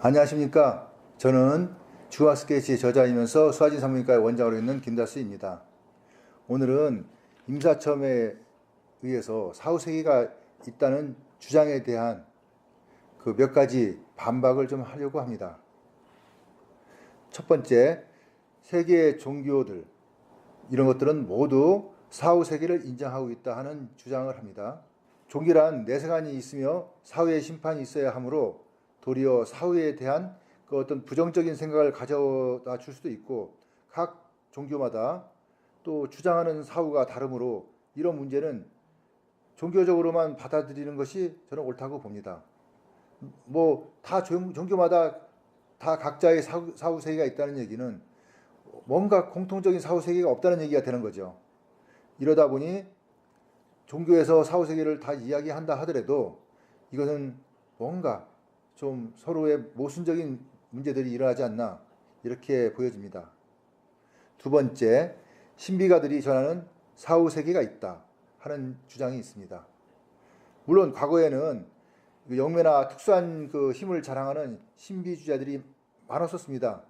안녕하십니까. 저는 주화 스케치의 저자이면서 수화진 산부인과의 원장으로 있는 김다스입니다. 오늘은 임사첨에 의해서 사후세계가 있다는 주장에 대한 그 몇 가지 반박을 좀 하려고 합니다. 첫 번째, 세계의 종교들, 이런 것들은 모두 사후 세계를 인정하고 있다 하는 주장을 합니다. 종교란 내세관이 있으며 사후의 심판이 있어야 하므로 도리어 사후에 대한 그 어떤 부정적인 생각을 가져다 줄 수도 있고 각 종교마다 또 주장하는 사후가 다르므로 이런 문제는 종교적으로만 받아들이는 것이 저는 옳다고 봅니다. 뭐 다 종교마다 다 각자의 사후, 사후 세계가 있다는 얘기는 뭔가 공통적인 사후 세계가 없다는 얘기가 되는 거죠. 이러다 보니 종교에서 사후 세계를 다 이야기한다 하더라도 이것은 뭔가 좀 서로의 모순적인 문제들이 일어나지 않나 이렇게 보여집니다. 두 번째, 신비가들이 전하는 사후 세계가 있다 하는 주장이 있습니다. 물론 과거에는 그 영매나 특수한 그 힘을 자랑하는 신비주자들이 많았었습니다.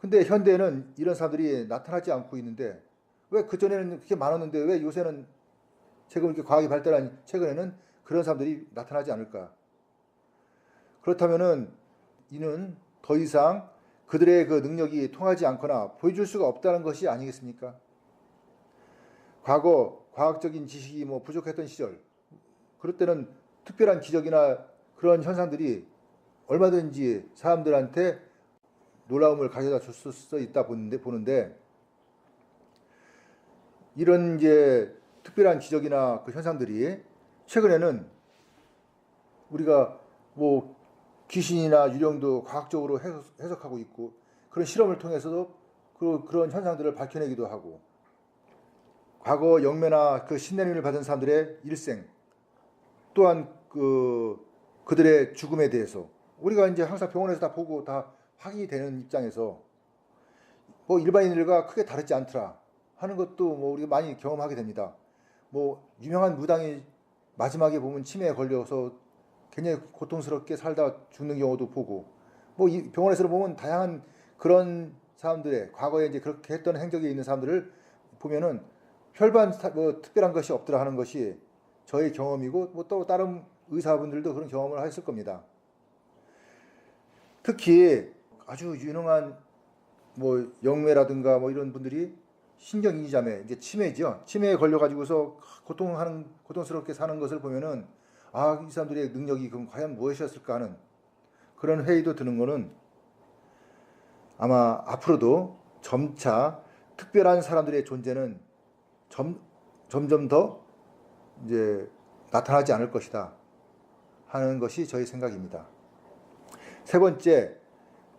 근데 현대에는 이런 사람들이 나타나지 않고 있는데 왜 그전에는 그렇게 많았는데 왜 요새는 최근 이렇게 과학이 발달한 최근에는 그런 사람들이 나타나지 않을까? 그렇다면은 이는 더 이상 그들의 그 능력이 통하지 않거나 보여줄 수가 없다는 것이 아니겠습니까? 과거 과학적인 지식이 뭐 부족했던 시절, 그럴 때는 특별한 기적이나 그런 현상들이 얼마든지 사람들한테 놀라움을 가져다 줄 수 있다 보는데, 보는데 이런 이제 특별한 기적이나 그 현상들이 최근에는 우리가 뭐 귀신이나 유령도 과학적으로 해석 하고 있고 그런 실험을 통해서도 그, 그런 현상들을 밝혀내기도 하고 과거 영매나 그 신내림을 받은 사람들의 일생 또한 그 그들의 죽음에 대해서 우리가 이제 항상 병원에서 다 보고 다 확인이 되는 입장에서 뭐 일반인들과 크게 다르지 않더라 하는 것도 뭐 우리가 많이 경험하게 됩니다. 뭐 유명한 무당이 마지막에 보면 치매에 걸려서 굉장히 고통스럽게 살다 죽는 경우도 보고 뭐이 병원에서 보면 다양한 그런 사람들의 과거에 이제 그렇게 했던 행적이 있는 사람들을 보면은 별반 뭐 특별한 것이 없더라 하는 것이 저의 경험이고 뭐 또 다른 의사분들도 그런 경험을 하셨을 겁니다. 특히 아주 유능한 뭐 영매라든가 뭐 이런 분들이 신경이자매 이제 치매죠. 치매에 걸려 가지고서 고통하는 고통스럽게 사는 것을 보면은 아, 이 사람들의 능력이 그럼 과연 무엇이었을까 하는 그런 회의도 드는 거는 아마 앞으로도 점차 특별한 사람들의 존재는 점, 점점 더 이제 나타나지 않을 것이다 하는 것이 저희 생각입니다. 세 번째,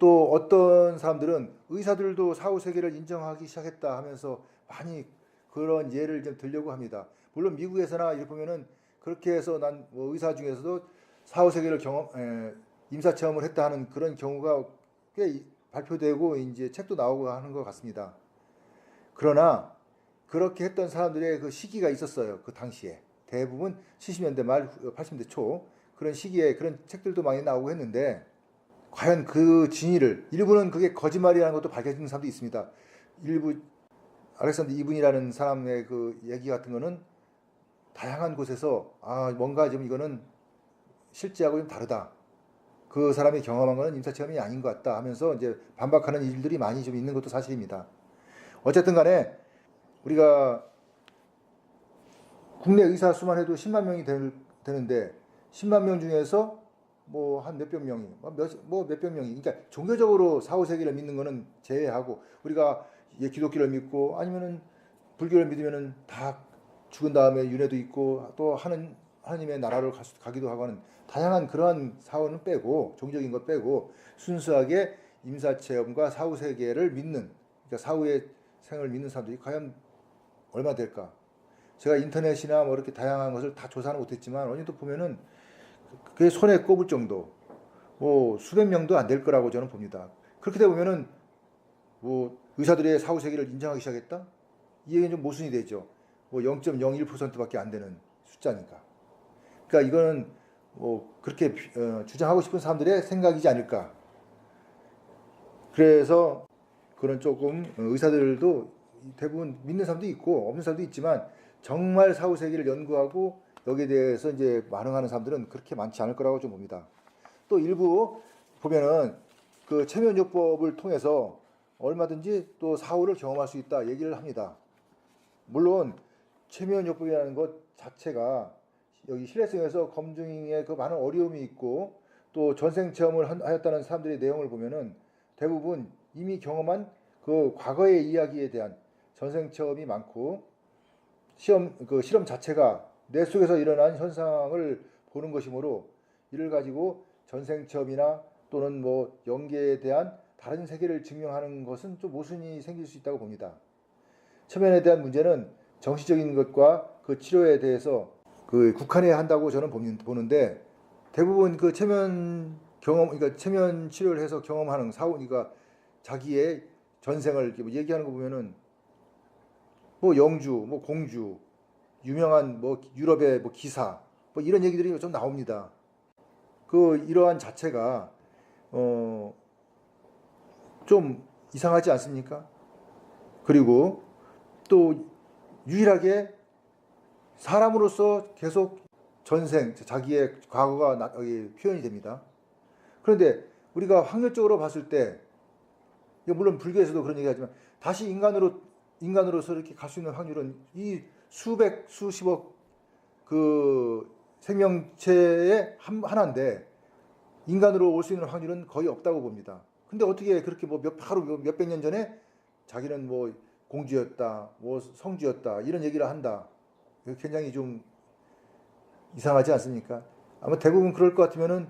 또 어떤 사람들은 의사들도 사후 세계를 인정하기 시작했다 하면서 많이 그런 예를 좀 들려고 합니다. 물론 미국에서나 이렇게 보면은 그렇게 해서 난 뭐 의사 중에서도 사후 세계를 경험 에, 임사 체험을 했다 하는 그런 경우가 꽤 발표되고 이제 책도 나오고 하는 것 같습니다. 그러나 그렇게 했던 사람들의 그 시기가 있었어요. 그 당시에 대부분 70년대 말 80년대 초 그런 시기에 그런 책들도 많이 나오고 했는데 과연 그 진위를 일부는 그게 거짓말이라는 것도 밝혀지는 사람도 있습니다. 일부 알렉산더 이분이라는 사람의 그 얘기 같은 거는 다양한 곳에서 아 뭔가 좀 이거는 실제하고 좀 다르다. 그 사람이 경험한 거는 임사 체험이 아닌 것 같다 하면서 이제 반박하는 일들이 많이 좀 있는 것도 사실입니다. 어쨌든 간에 우리가 국내 의사 수만 해도 10만 명이 될, 되는데 10만 명 중에서 뭐 한 몇백 명이 뭐 몇백 명이 그러니까 종교적으로 사후 세계를 믿는 거는 제외하고 우리가 예 기독교를 믿고 아니면은 불교를 믿으면은 다 죽은 다음에 윤회도 있고 또 하는 하나님의 나라를 가기도 하고 하는 다양한 그러한 사원은 빼고 종교적인 것 빼고 순수하게 임사 체험과 사후 세계를 믿는 그러니까 사후의 생을 믿는 사람들이 과연 얼마 될까? 제가 인터넷이나 뭐 이렇게 다양한 것을 다 조사는 못했지만 어느 정도 보면은 그게 손에 꼽을 정도 뭐 수백 명도 안 될 거라고 저는 봅니다. 그렇게 되다 보면은 뭐 의사들의 사후 세계를 인정하기 시작했다? 이 얘기는 좀 모순이 되죠. 뭐 0.01%밖에 안 되는 숫자니까. 그러니까 이거는 뭐 그렇게 어, 주장하고 싶은 사람들의 생각이지 않을까. 그래서 그런 조금 어, 의사들도 대부분 믿는 사람도 있고 없는 사람도 있지만 정말 사후 세계를 연구하고 여기에 대해서 이제 반응하는 사람들은 그렇게 많지 않을 거라고 좀 봅니다. 또 일부 보면은 그 체면요법을 통해서 얼마든지 또 사후를 경험할 수 있다 얘기를 합니다. 물론 체면요법이라는 것 자체가 여기 실내성에서 검증에 그 많은 어려움이 있고 또 전생 체험을 한- 하였다는 사람들의 내용을 보면은 대부분 이미 경험한 그 과거의 이야기에 대한 전생 체험이 많고 시험 그 실험 자체가 뇌 속에서 일어난 현상을 보는 것이므로 이를 가지고 전생 체험이나 또는 뭐 연계에 대한 다른 세계를 증명하는 것은 좀 모순이 생길 수 있다고 봅니다. 체면에 대한 문제는 정치적인 것과 그 치료에 대해서 그 국한해야 한다고 저는 보는- 보는데 대부분 그 체면 경험 그러니까 체면 치료를 해서 경험하는 사후 그러니까 자기의 전생을 뭐 얘기하는 거 보면은 뭐 영주, 뭐 공주, 유명한 뭐 유럽의 뭐 기사 뭐 이런 얘기들이 좀 나옵니다. 그 이러한 자체가 어 좀 이상하지 않습니까? 그리고 또 유일하게 사람으로서 계속 전생 자기의 과거가 나- 표현이 됩니다. 그런데 우리가 확률적으로 봤을 때 물론 불교에서도 그런 얘기하지만 다시 인간으로 인간으로서 이렇게 갈 수 있는 확률은 이 수백 수십억 그 생명체의 한, 하나인데 인간으로 올 수 있는 확률은 거의 없다고 봅니다. 근데 어떻게 그렇게 뭐몇 하루 몇- 몇백 년 전에 자기는 뭐 공주였다, 뭐 성주였다 이런 얘기를 한다. 굉장히 좀 이상하지 않습니까? 아마 대부분 그럴 것 같으면은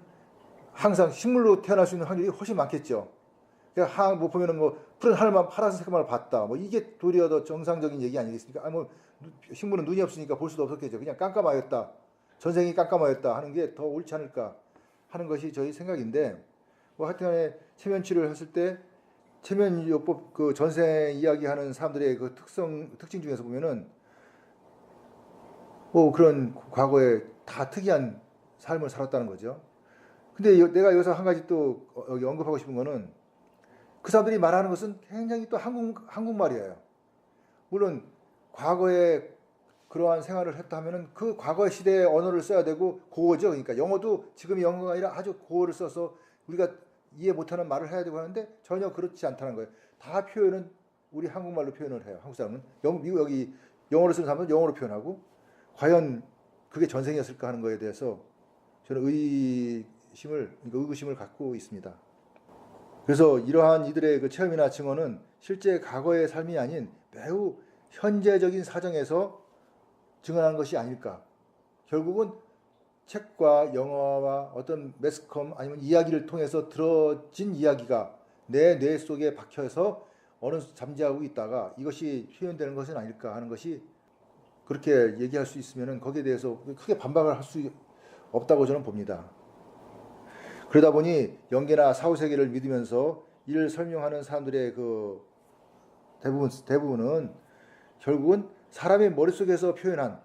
항상 식물로 태어날 수 있는 확률이 훨씬 많겠죠. 그러니까 하, 뭐 보면은 뭐 푸른 하늘만 파란색 색깔을 봤다. 뭐 이게 도리어 더 정상적인 얘기 아니겠습니까? 아니 뭐 누- 식물은 눈이 없으니까 볼 수도 없었겠죠. 그냥 깜깜하였다. 전생이 깜깜하였다 하는 게 더 옳지 않을까 하는 것이 저희 생각인데 뭐 하여튼간에 체면 치료를 했을 때 체면 요법 그 전생 이야기하는 사람들의 그 특성 특징 중에서 보면은 뭐 그런 과거에 다 특이한 삶을 살았다는 거죠. 근데 여- 내가 여기서 한 가지 또 어, 언급하고 싶은 거는 그 사람들이 말하는 것은 굉장히 또 한국 한국말이에요. 물론 과거에 그러한 생활을 했다 하면은 그 과거 시대의 언어를 써야 되고 고어죠. 그러니까 영어도 지금의 영어가 아니라 아주 고어를 써서 우리가 이해 못하는 말을 해야 되고 하는데 전혀 그렇지 않다는 거예요. 다 표현은 우리 한국말로 표현을 해요. 한국 사람은 영, 미국 여기 영어로 쓰는 사람은 영어로 표현하고 과연 그게 전생이었을까 하는 거에 대해서 저는 의심을 그러니까 의구심을 갖고 있습니다. 그래서 이러한 이들의 그 체험이나 증언은 실제 과거의 삶이 아닌 매우 현재적인 사정에서 증언한 것이 아닐까. 결국은 책과 영화와 어떤 매스컴 아니면 이야기를 통해서 들어진 이야기가 내 뇌 속에 박혀서 어느 잠재하고 있다가 이것이 표현되는 것은 아닐까 하는 것이 그렇게 얘기할 수 있으면은 거기에 대해서 크게 반박을 할 수 없다고 저는 봅니다. 그러다 보니 영계나 사후 세계를 믿으면서 이를 설명하는 사람들의 그 대부분 대부분은 결국은 사람의 머릿속에서 표현한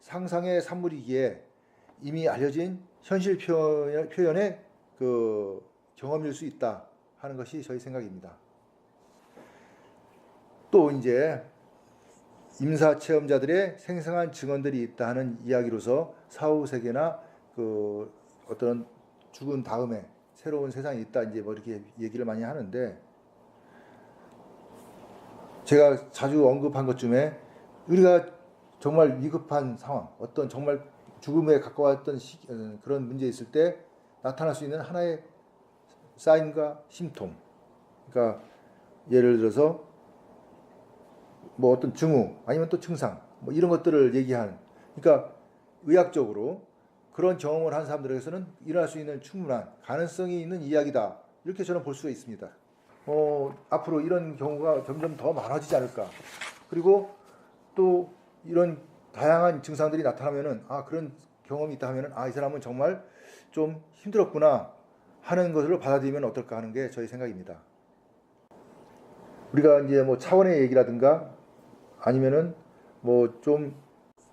상상의 산물이기에 이미 알려진 현실 표현, 표현의 그 경험일 수 있다 하는 것이 저희 생각입니다. 또 이제 임사 체험자들의 생생한 증언들이 있다 하는 이야기로서 사후 세계나 그 어떤 죽은 다음에 새로운 세상이 있다 이제 뭐 이렇게 얘기를 많이 하는데 제가 자주 언급한 것 중에 우리가 정말 위급한 상황, 어떤 정말 죽음에 가까웠던 시, 어, 그런 문제 있을 때 나타날 수 있는 하나의 사인과 심통. 그러니까 예를 들어서 뭐 어떤 증후 아니면 또 증상 뭐 이런 것들을 얘기하는 그러니까 의학적으로 그런 경험을 한 사람들에게서는 일어날 수 있는 충분한 가능성이 있는 이야기다 이렇게 저는 볼 수가 있습니다. 어, 앞으로 이런 경우가 점점 더 많아지지 않을까. 그리고 또 이런 다양한 증상들이 나타나면은 아 그런 경험이 있다 하면은 아 이 사람은 정말 좀 힘들었구나 하는 것을 받아들이면 어떨까 하는 게 저희 생각입니다. 우리가 이제 뭐 차원의 얘기라든가 아니면은 뭐 좀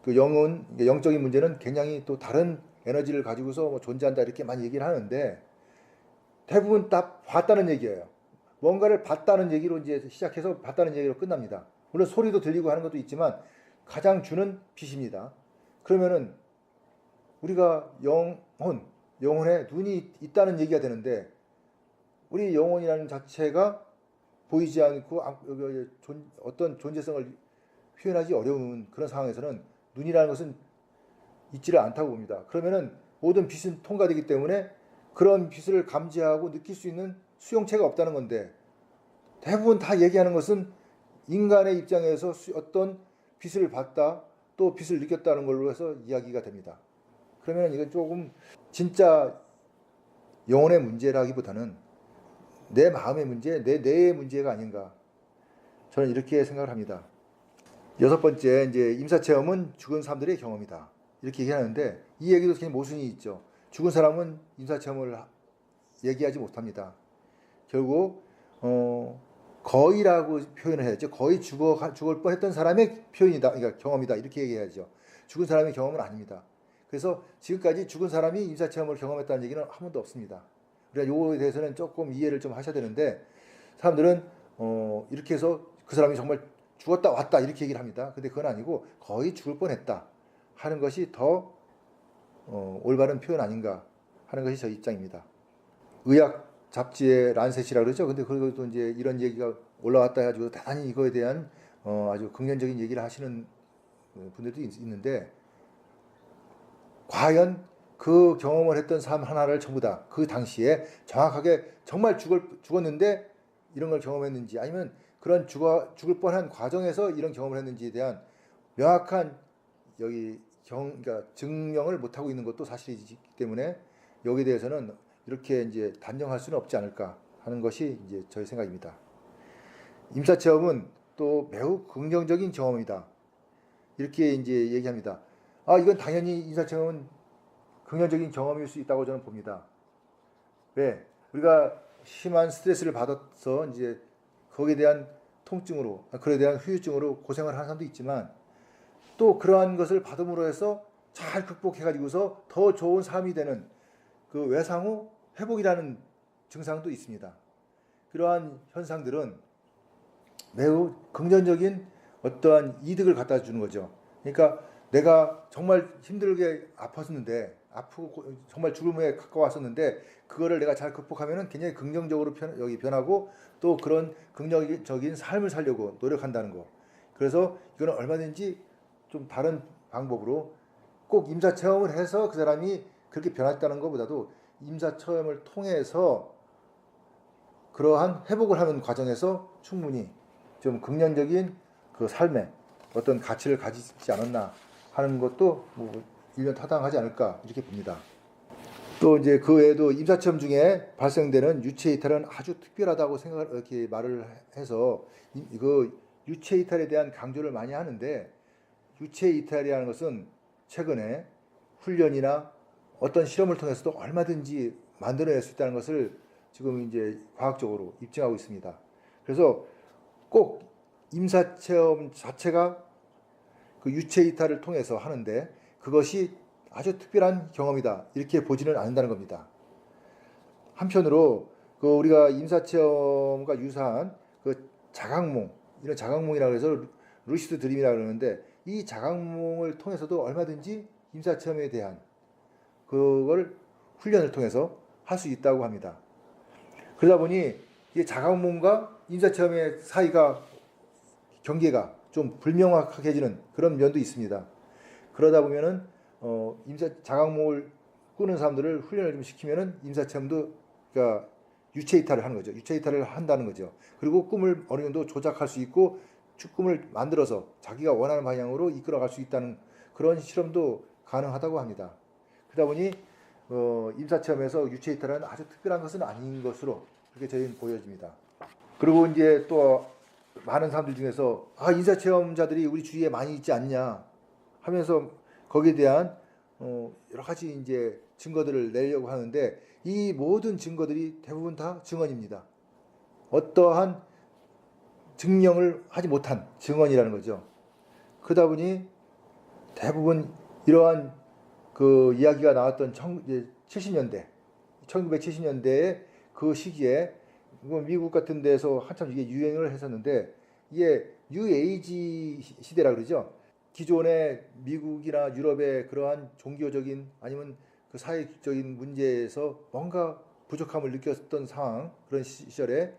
그 영은 영적인 문제는 굉장히 또 다른 에너지를 가지고서 뭐 존재한다 이렇게 많이 얘기를 하는데 대부분 다 봤다는 얘기예요. 뭔가를 봤다는 얘기로 이제 시작해서 봤다는 얘기로 끝납니다. 물론 소리도 들리고 하는 것도 있지만 가장 주는 빛입니다. 그러면은 우리가 영혼, 영혼에 눈이 있다는 얘기가 되는데 우리 영혼이라는 자체가 보이지 않고 어떤 존재성을 표현하기 어려운 그런 상황에서는 눈이라는 것은 있지를 않다고 봅니다. 그러면은 모든 빛은 통과되기 때문에 그런 빛을 감지하고 느낄 수 있는 수용체가 없다는 건데 대부분 다 얘기하는 것은 인간의 입장에서 수- 어떤 빛을 봤다 또 빛을 느꼈다는 걸로 해서 이야기가 됩니다. 그러면 이건 조금 진짜 영혼의 문제라기보다는 내 마음의 문제, 내 뇌의 문제가 아닌가 저는 이렇게 생각을 합니다. 여섯 번째 이제 임사 체험은 죽은 사람들의 경험이다 이렇게 얘기하는데 이 얘기도 굉장히 모순이 있죠. 죽은 사람은 임사 체험을 하- 얘기하지 못합니다. 결국 어, 거의라고 표현을 해야죠. 거의 죽어 죽을 뻔했던 사람의 표현이다, 그러니까 경험이다 이렇게 얘기해야죠. 죽은 사람의 경험은 아닙니다. 그래서 지금까지 죽은 사람이 임사 체험을 경험했다는 얘기는 한 번도 없습니다. 우리가 요거에 대해서는 조금 이해를 좀 하셔야 되는데 사람들은 어, 이렇게 해서 그 사람이 정말 죽었다 왔다 이렇게 얘기를 합니다. 근데 그건 아니고 거의 죽을 뻔했다 하는 것이 더 어, 올바른 표현 아닌가 하는 것이 저 입장입니다. 의학 잡지의 란셋이라 그러죠. 근데 그것도 이제 이런 얘기가 올라왔다 해가지고 대단히 이거에 대한 어, 아주 긍정적인 얘기를 하시는 어, 분들도 있, 있는데 과연 그 경험을 했던 사람 하나를 전부 다 그 당시에 정확하게 정말 죽을 죽었는데 이런 걸 경험했는지 아니면 그런 죽어 죽을 뻔한 과정에서 이런 경험을 했는지에 대한 명확한 여기 경 그러니까 증명을 못 하고 있는 것도 사실이기 때문에 여기에 대해서는 이렇게 이제 단정할 수는 없지 않을까 하는 것이 이제 저의 생각입니다. 임사 체험은 또 매우 긍정적인 경험이다. 이렇게 이제 얘기합니다. 아, 이건 당연히 임사 체험은 긍정적인 경험일 수 있다고 저는 봅니다. 왜? 우리가 심한 스트레스를 받아서 이제 거기에 대한 통증으로, 그에 대한 후유증으로 고생을 하는 사람도 있지만 또 그러한 것을 받음으로 해서 잘 극복해가지고서 더 좋은 삶이 되는 그 외상후 회복이라는 증상도 있습니다. 그러한 현상들은 매우 긍정적인 어떠한 이득을 갖다 주는 거죠. 그러니까 내가 정말 힘들게 아팠는데 아프고 고- 정말 죽음에 가까웠었는데 그거를 내가 잘 극복하면은 굉장히 긍정적으로 변, 여기 변하고 또 그런 긍정적인 삶을 살려고 노력한다는 거. 그래서 이거는 얼마든지 좀 다른 방법으로 꼭 임사 체험을 해서 그 사람이 그렇게 변했다는 것보다도 임사 체험을 통해서 그러한 회복을 하는 과정에서 충분히 좀 긍정적인 그 삶에 어떤 가치를 가지지 않았나 하는 것도 뭐 일면 타당하지 않을까 이렇게 봅니다. 또 이제 그 외에도 임사체험 중에 발생되는 유체 이탈은 아주 특별하다고 생각을 이렇게 말을 해서 이- 그 유체 이탈에 대한 강조를 많이 하는데 유체 이탈이라는 것은 최근에 훈련이나 어떤 실험을 통해서도 얼마든지 만들어낼 수 있다는 것을 지금 이제 과학적으로 입증하고 있습니다. 그래서 꼭 임사 체험 자체가 그 유체 이탈을 통해서 하는데 그것이 아주 특별한 경험이다 이렇게 보지는 않는다는 겁니다. 한편으로 그 우리가 임사 체험과 유사한 그 자각몽 이런 자각몽이라고 해서 루- 루시드 드림이라고 그러는데 이 자각몽을 통해서도 얼마든지 임사 체험에 대한 그걸 훈련을 통해서 할 수 있다고 합니다. 그러다 보니 이 자각몽과 임사 체험의 사이가 경계가 좀 불명확해지는 그런 면도 있습니다. 그러다 보면은 어, 임사 자각몽을 꾸는 사람들을 훈련을 좀 시키면은 임사 체험도 그러니까 유체 이탈을 하는 거죠. 유체 이탈을 한다는 거죠. 그리고 꿈을 어느 정도 조작할 수 있고 주- 꿈을 만들어서 자기가 원하는 방향으로 이끌어갈 수 있다는 그런 실험도 가능하다고 합니다. 그러다 보니 어, 임사 체험에서 유체 이탈은 아주 특별한 것은 아닌 것으로 그렇게 저희는 보여집니다. 그리고 이제 또 많은 사람들 중에서 아 인사 체험자들이 우리 주위에 많이 있지 않냐 하면서 거기에 대한 어, 여러 가지 이제 증거들을 내려고 하는데 이 모든 증거들이 대부분 다 증언입니다. 어떠한 증명을 하지 못한 증언이라는 거죠. 그러다 보니 대부분 이러한 그 이야기가 나왔던 70년대, 1970년대의 그 시기에 뭐 미국 같은 데서 한참 이게 유행을 했었는데 이게 뉴에이지 시대라 그러죠. 기존의 미국이나 유럽의 그러한 종교적인 아니면 그 사회적인 문제에서 뭔가 부족함을 느꼈던 상황 그런 시절에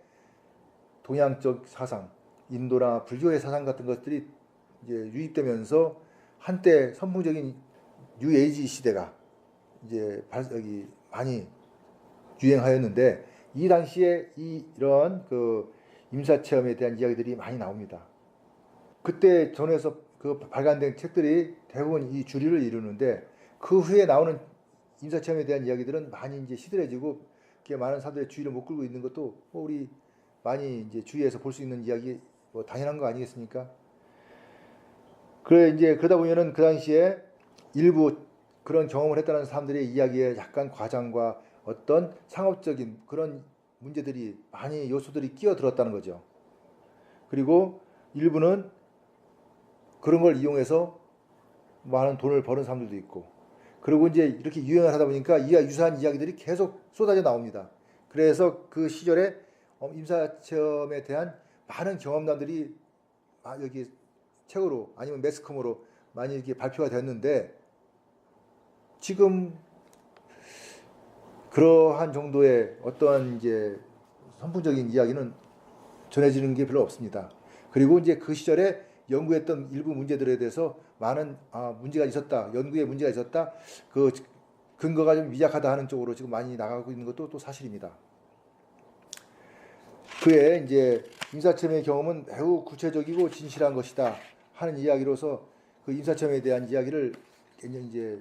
동양적 사상, 인도나 불교의 사상 같은 것들이 이제 유입되면서 한때 선풍적인 뉴에이지 시대가 이제 발 여기 많이 유행하였는데 이 당시에 이 이런 그 임사 체험에 대한 이야기들이 많이 나옵니다. 그때 전에서 그 발간된 책들이 대부분 이 주류를 이루는데 그 후에 나오는 임사 체험에 대한 이야기들은 많이 이제 시들해지고 그게 많은 사람들의 주의를 못 끌고 있는 것도 뭐 우리 많이 이제 주위에서 볼 수 있는 이야기 뭐 당연한 거 아니겠습니까? 그래 이제 그러다 보면은 그 당시에 일부 그런 경험을 했다는 사람들의 이야기에 약간 과장과 어떤 상업적인 그런 문제들이 많이 요소들이 끼어들었다는 거죠. 그리고 일부는 그런 걸 이용해서 많은 돈을 버는 사람들도 있고 그리고 이제 이렇게 유행을 하다 보니까 이와 유사한 이야기들이 계속 쏟아져 나옵니다. 그래서 그 시절에 어, 임사체험에 대한 많은 경험담들이 여기 책으로 아니면 매스컴으로 많이 이렇게 발표가 됐는데 지금 그러한 정도의 어떠한 이제 선풍적인 이야기는 전해지는 게 별로 없습니다. 그리고 이제 그 시절에 연구했던 일부 문제들에 대해서 많은 아, 문제가 있었다, 연구에 문제가 있었다, 그 근거가 좀 미약하다 하는 쪽으로 지금 많이 나가고 있는 것도 또 사실입니다. 그의 이제 임사체험의 경험은 매우 구체적이고 진실한 것이다 하는 이야기로서 그 임사체험에 대한 이야기를 굉장히 이제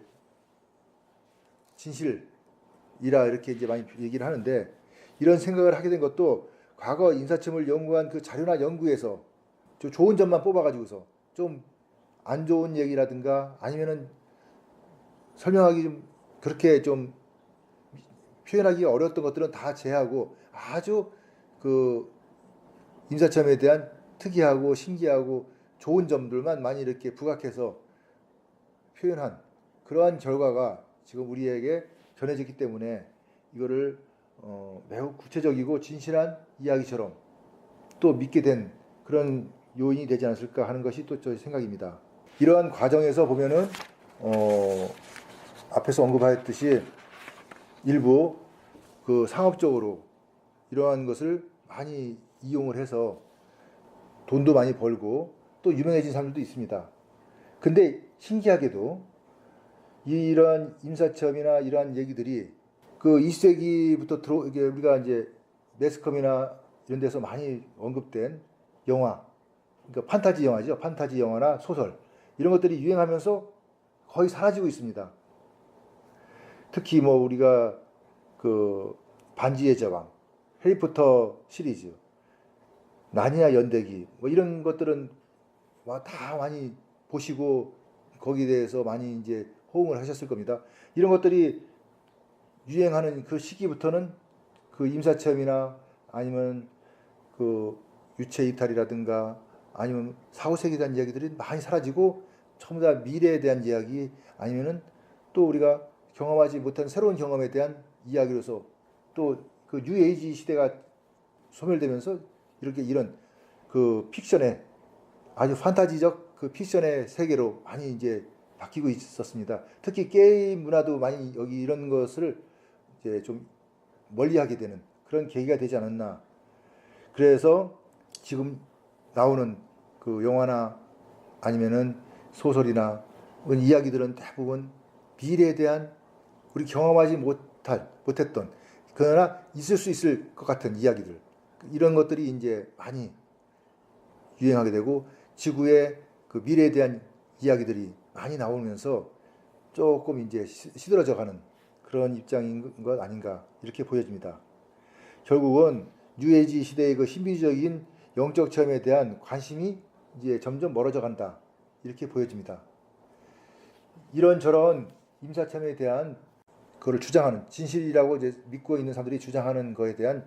진실이라 이렇게 이제 많이 얘기를 하는데 이런 생각을 하게 된 것도 과거 인사체험을 연구한 그 자료나 연구에서 좀 좋은 점만 뽑아가지고서 좀 안 좋은 얘기라든가 아니면은 설명하기 좀 그렇게 좀 표현하기 어려웠던 것들은 다 제하고 아주 그 인사체험에 대한 특이하고 신기하고 좋은 점들만 많이 이렇게 부각해서 표현한 그러한 결과가 지금 우리에게 전해졌기 때문에 이거를 어, 매우 구체적이고 진실한 이야기처럼 또 믿게 된 그런 요인이 되지 않았을까 하는 것이 또 저희 생각입니다. 이러한 과정에서 보면은 어, 앞에서 언급하였듯이 일부 그 상업적으로 이러한 것을 많이 이용을 해서 돈도 많이 벌고 또 유명해진 사람들도 있습니다. 근데 신기하게도 이런 임사체험이나 이러한 얘기들이 그 20세기부터 들어 이게 우리가 이제 매스컴이나 이런 데서 많이 언급된 영화, 그러니까 판타지 영화죠. 판타지 영화나 소설 이런 것들이 유행하면서 거의 사라지고 있습니다. 특히 뭐 우리가 그 반지의 제왕, 해리포터 시리즈, 나니아 연대기 뭐 이런 것들은 다 많이 보시고 거기에 대해서 많이 이제 호응을 하셨을 겁니다. 이런 것들이 유행하는 그 시기부터는 그 임사체험이나 아니면 그 유체 이탈이라든가 아니면 사후세계에 대한 이야기들이 많이 사라지고 전부 다 미래에 대한 이야기 아니면은 또 우리가 경험하지 못한 새로운 경험에 대한 이야기로서 또 그 뉴에이지 시대가 소멸되면서 이렇게 이런 그 픽션의 아주 판타지적 그 픽션의 세계로 많이 이제 바뀌고 있었습니다. 특히 게임 문화도 많이 여기 이런 것을 이제 좀 멀리하게 되는 그런 계기가 되지 않았나. 그래서 지금 나오는 그 영화나 아니면은 소설이나 이야기들은 대부분 미래에 대한 우리 경험하지 못할 못했던 그러나 있을 수 있을 것 같은 이야기들 이런 것들이 이제 많이 유행하게 되고 지구의 그 미래에 대한 이야기들이 많이 나오면서 조금 이제 시들어져 가는 그런 입장인 것 아닌가 이렇게 보여집니다. 결국은 뉴에이지 시대의 그 신비적인 영적 체험에 대한 관심이 이제 점점 멀어져 간다 이렇게 보여집니다. 이런저런 임사 체험에 대한 그를 주장하는 진실이라고 이제 믿고 있는 사람들이 주장하는 거에 대한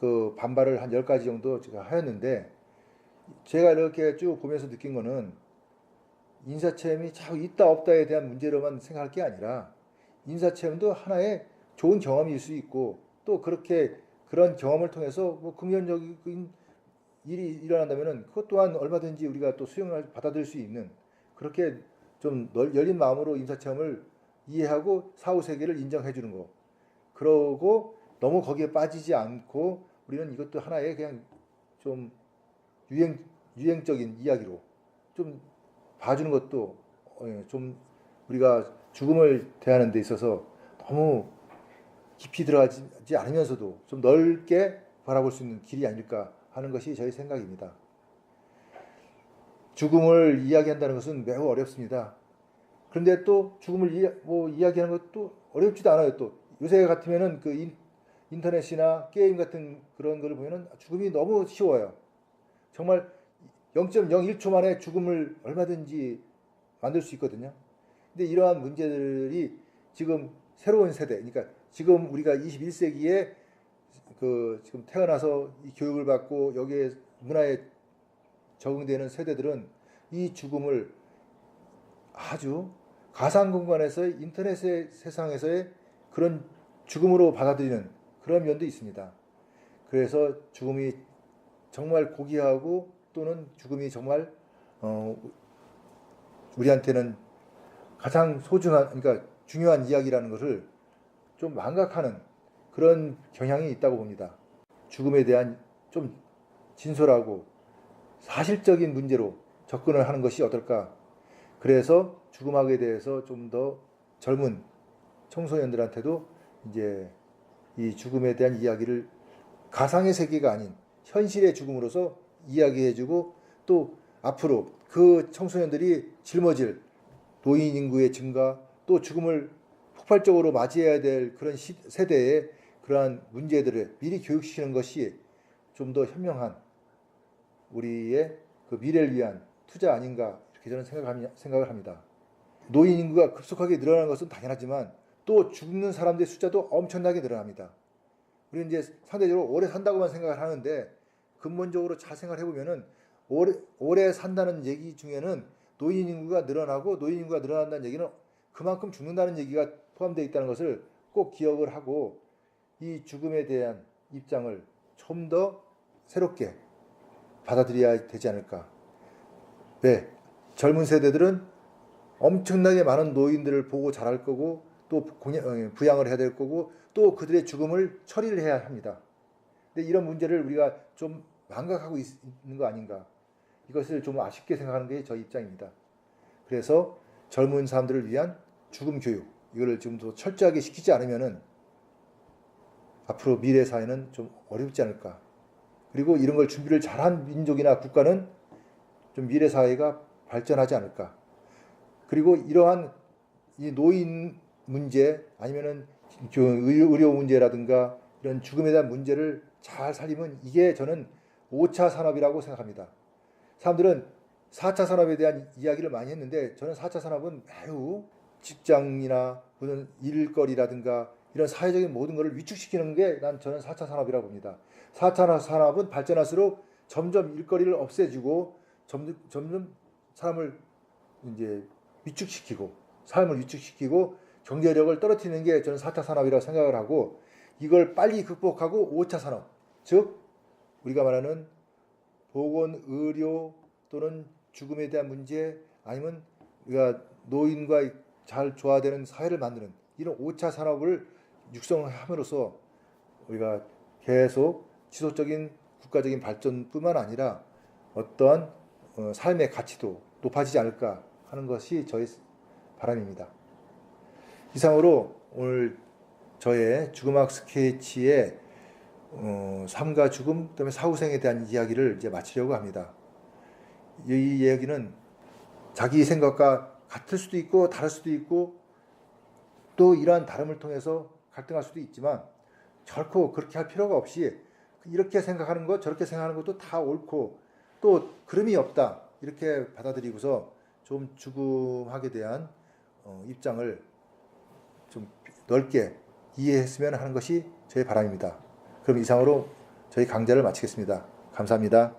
그 반발을 한 10가지 정도 제가 하였는데 제가 이렇게 쭉 보면서 느낀 거는 인사체험이 자꾸 있다 없다에 대한 문제로만 생각할 게 아니라 인사체험도 하나의 좋은 경험일 수 있고 또 그렇게 그런 경험을 통해서 뭐 긍정적인 일이 일어난다면은 그것 또한 얼마든지 우리가 또 수용을 받아들일 수 있는 그렇게 좀 널- 열린 마음으로 인사체험을 이해하고 사후 세계를 인정해 주는 거. 그러고 너무 거기에 빠지지 않고 우리는 이것도 하나의 그냥 좀 유행 유행적인 이야기로 좀 봐주는 것도 어, 예, 좀 우리가 죽음을 대하는 데 있어서 너무 깊이 들어가지 않으면서도 좀 넓게 바라볼 수 있는 길이 아닐까 하는 것이 저희 생각입니다. 죽음을 이야기한다는 것은 매우 어렵습니다. 그런데 또 죽음을 이야, 뭐 이야기하는 것도 어렵지도 않아요. 또 요새 같으면은 그 인, 인터넷이나 게임 같은 그런 걸 보면은 죽음이 너무 쉬워요. 정말 0.01초 만에 죽음을 얼마든지 만들 수 있거든요. 근데 이러한 문제들이 지금 새로운 세대, 그러니까 지금 우리가 21세기에 그 지금 태어나서 이 교육을 받고 여기에 문화에 적응되는 세대들은 이 죽음을 아주 가상 공간에서 인터넷의 세상에서의 그런 죽음으로 받아들이는 그런 면도 있습니다. 그래서 죽음이 정말 고귀하고 또는 죽음이 정말 어, 우리한테는 가장 소중한 그러니까 중요한 이야기라는 것을 좀 망각하는 그런 경향이 있다고 봅니다. 죽음에 대한 좀 진솔하고 사실적인 문제로 접근을 하는 것이 어떨까? 그래서 죽음학에 대해서 좀 더 젊은 청소년들한테도 이제 이 죽음에 대한 이야기를 가상의 세계가 아닌 현실의 죽음으로서 이야기해주고 또 앞으로 그 청소년들이 짊어질 노인 인구의 증가 또 죽음을 폭발적으로 맞이해야 될 그런 시, 세대의 그러한 문제들을 미리 교육시키는 것이 좀 더 현명한 우리의 그 미래를 위한 투자 아닌가 이렇게 저는 생각합니- 생각을 합니다. 노인 인구가 급속하게 늘어나는 것은 당연하지만 또 죽는 사람들의 숫자도 엄청나게 늘어납니다. 우리는 이제 상대적으로 오래 산다고만 생각을 하는데 근본적으로 잘 생각을 해보면은 오래, 오래 산다는 얘기 중에는 노인 인구가 늘어나고 노인 인구가 늘어난다는 얘기는 그만큼 죽는다는 얘기가 포함되어 있다는 것을 꼭 기억을 하고 이 죽음에 대한 입장을 좀 더 새롭게 받아들여야 되지 않을까. 왜? 젊은 세대들은 엄청나게 많은 노인들을 보고 자랄 거고 또 어, 부양을 해야 될 거고 또 그들의 죽음을 처리를 해야 합니다. 근데 이런 문제를 우리가 좀 망각하고 있, 있는 거 아닌가. 이것을 좀 아쉽게 생각하는 게 저희 입장입니다. 그래서 젊은 사람들을 위한 죽음 교육 이거를 좀더 철저하게 시키지 않으면은 앞으로 미래 사회는 좀 어렵지 않을까. 그리고 이런 걸 준비를 잘한 민족이나 국가는 좀 미래 사회가 발전하지 않을까. 그리고 이러한 이 노인 문제 아니면은 그 의료 문제라든가 이런 죽음에 대한 문제를 잘 살리면 이게 저는 5차 산업이라고 생각합니다. 사람들은 4차 산업에 대한 이야기를 많이 했는데 저는 4차 산업은 매우 직장이나 무슨 일거리라든가 이런 사회적인 모든 것을 위축시키는 게 난 저는 4차 산업이라고 봅니다. 4차 산업은 발전할수록 점점 일거리를 없애주고 점점, 점점 사람을 이제 위축시키고 삶을 위축시키고 경제력을 떨어뜨리는 게 저는 4차 산업이라고 생각을 하고 이걸 빨리 극복하고 5차 산업 즉 우리가 말하는 보건 의료 또는 죽음에 대한 문제 아니면 우리가 노인과 잘 조화되는 사회를 만드는 이런 5차 산업을 육성함으로써 우리가 계속 지속적인 국가적인 발전뿐만 아니라 어떠한 어, 삶의 가치도 높아지지 않을까 하는 것이 저의 바람입니다. 이상으로 오늘 저의 죽음학 스케치의 어, 삶과 죽음, 그다음에 사후생에 대한 이야기를 이제 마치려고 합니다. 이 이야기는 자기 생각과 같을 수도 있고 다를 수도 있고 또 이러한 다름을 통해서 갈등할 수도 있지만 결코 그렇게 할 필요가 없이 이렇게 생각하는 것 저렇게 생각하는 것도 다 옳고 또 그름이 없다 이렇게 받아들이고서 좀 죽음학에 대한 어, 입장을 좀 넓게 이해했으면 하는 것이 저의 바람입니다. 그럼 이상으로 저희 강좌를 마치겠습니다. 감사합니다.